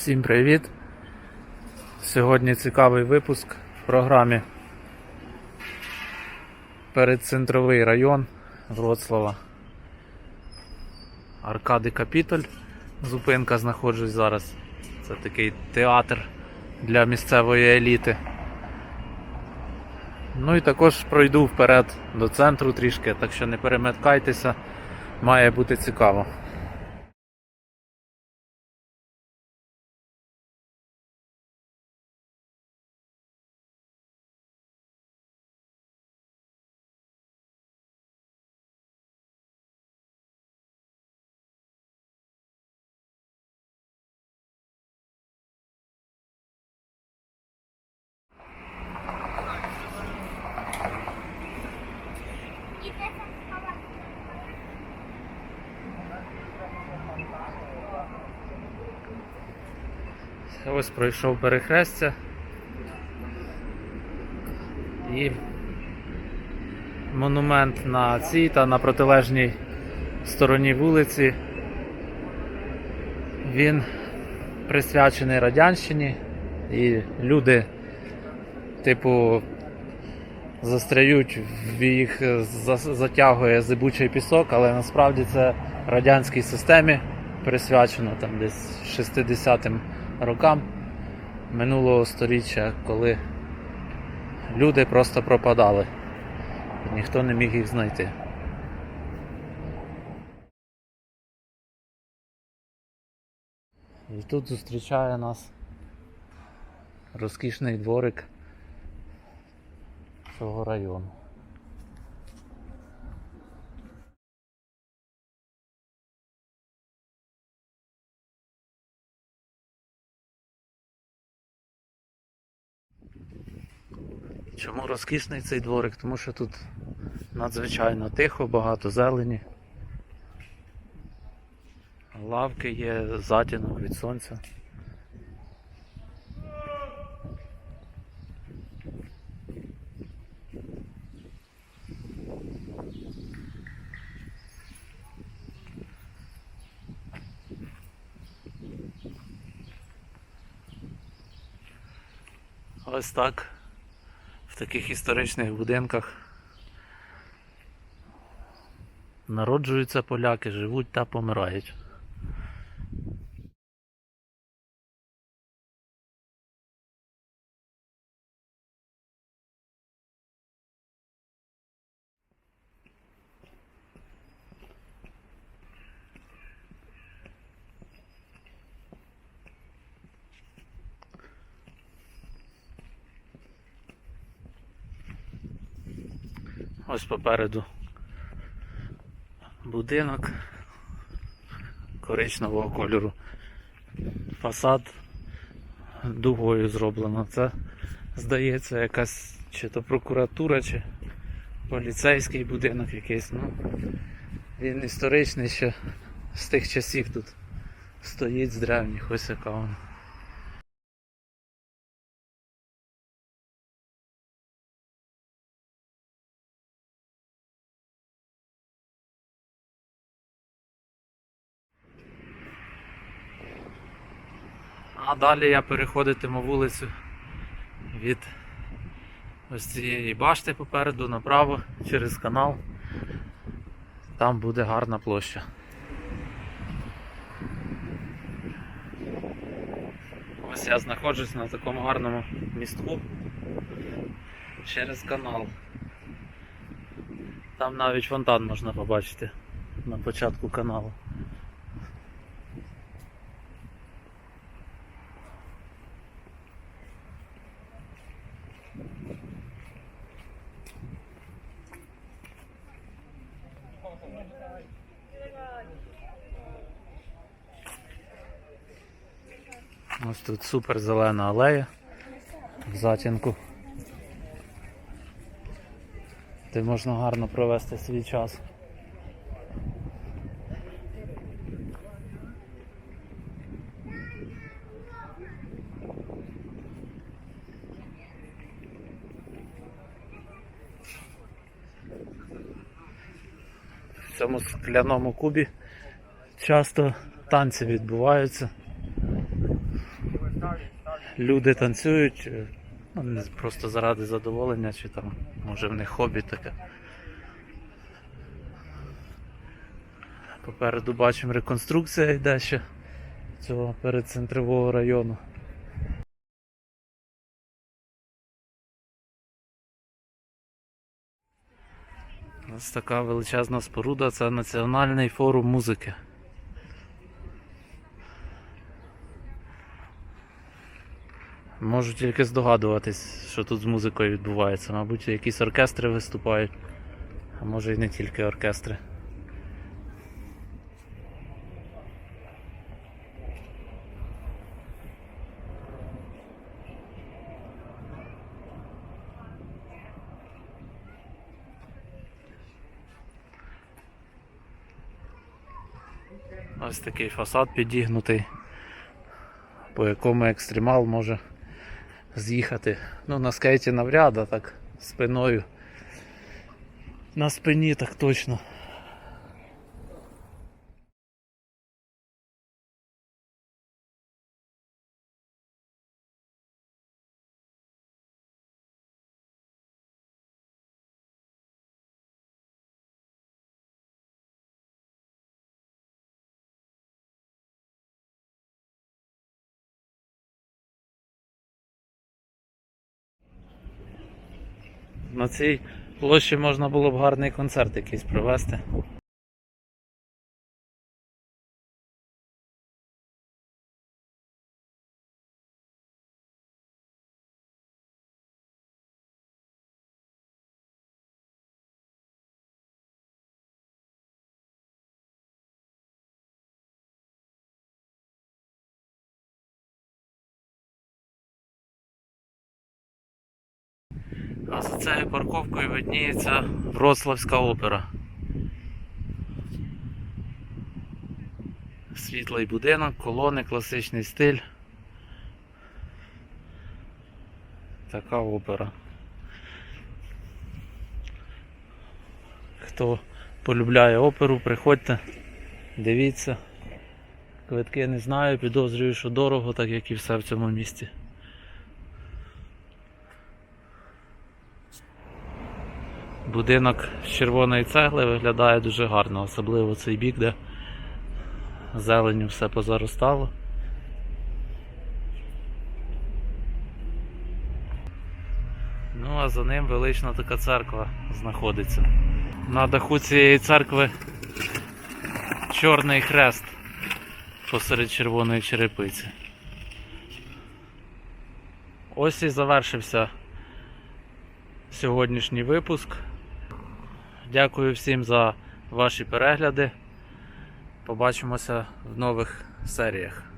Всім привіт! Сьогодні цікавий випуск в програмі Передцентровий район Вроцлава. Аркади Капітоль. Зупинка знаходжусь зараз. Це такий театр для місцевої еліти. Ну і також пройду вперед до центру трішки, так що не перемикайтеся, має бути цікаво. Ось пройшов перехрестя. І монумент на цій та на протилежній стороні вулиці. Він присвячений Радянщині і люди, типу, застряють, їх затягує зибучий пісок, але насправді це радянській системі присвячено там десь 60-м рокам минулого століття, коли люди просто пропадали. І ніхто не міг їх знайти. І тут зустрічає нас розкішний дворик цього району. Чому розкішний цей дворик? Тому що тут надзвичайно тихо, багато зелені. Лавки є, затінок від сонця. Ось так. Таких історичних будинках народжуються поляки, живуть та помирають. Ось попереду будинок коричневого кольору. Фасад дугою зроблено. Це здається якась чи то прокуратура, чи поліцейський будинок якийсь. Ну, він історичний ще з тих часів тут стоїть з древніх, ось яка вона. А далі я переходитиму вулицю від ось цієї башти попереду направо через канал. Там буде гарна площа. Ось я знаходжусь на такому гарному містку через канал. Там навіть фонтан можна побачити на початку каналу. Ось тут супер зелена алея в затінку. Де можна гарно провести свій час. В цьому скляному кубі часто танці відбуваються. Люди танцюють, е, ну, просто заради задоволення, чи там, може в них хобі таке. Попереду бачимо реконструкція йде ще цього передцентрового району. Ось така величезна споруда, це Національний форум музики. Можу тільки здогадуватись, що тут з музикою відбувається. Мабуть, якісь оркестри виступають, а може і не тільки оркестри. Ось такий фасад підігнутий, по якому екстремал може з'їхати. Ну, на скейті навряд, а так спиною. На спині так точно. На цій площі можна було б гарний концерт якийсь провести. За цією парковкою видніється Вроцлавська опера. Світлий будинок, колони, класичний стиль. Така опера. Хто полюбляє оперу, приходьте, дивіться. Квитки не знаю, підозрюю, що дорого, так як і все в цьому місті. Будинок з червоної цегли виглядає дуже гарно, особливо цей бік, де зеленю все позаростало. Ну, а за ним велична така церква знаходиться. На даху цієї церкви чорний хрест посеред червоної черепиці. Ось і завершився сьогоднішній випуск. Дякую всім за ваші перегляди. Побачимося в нових серіях.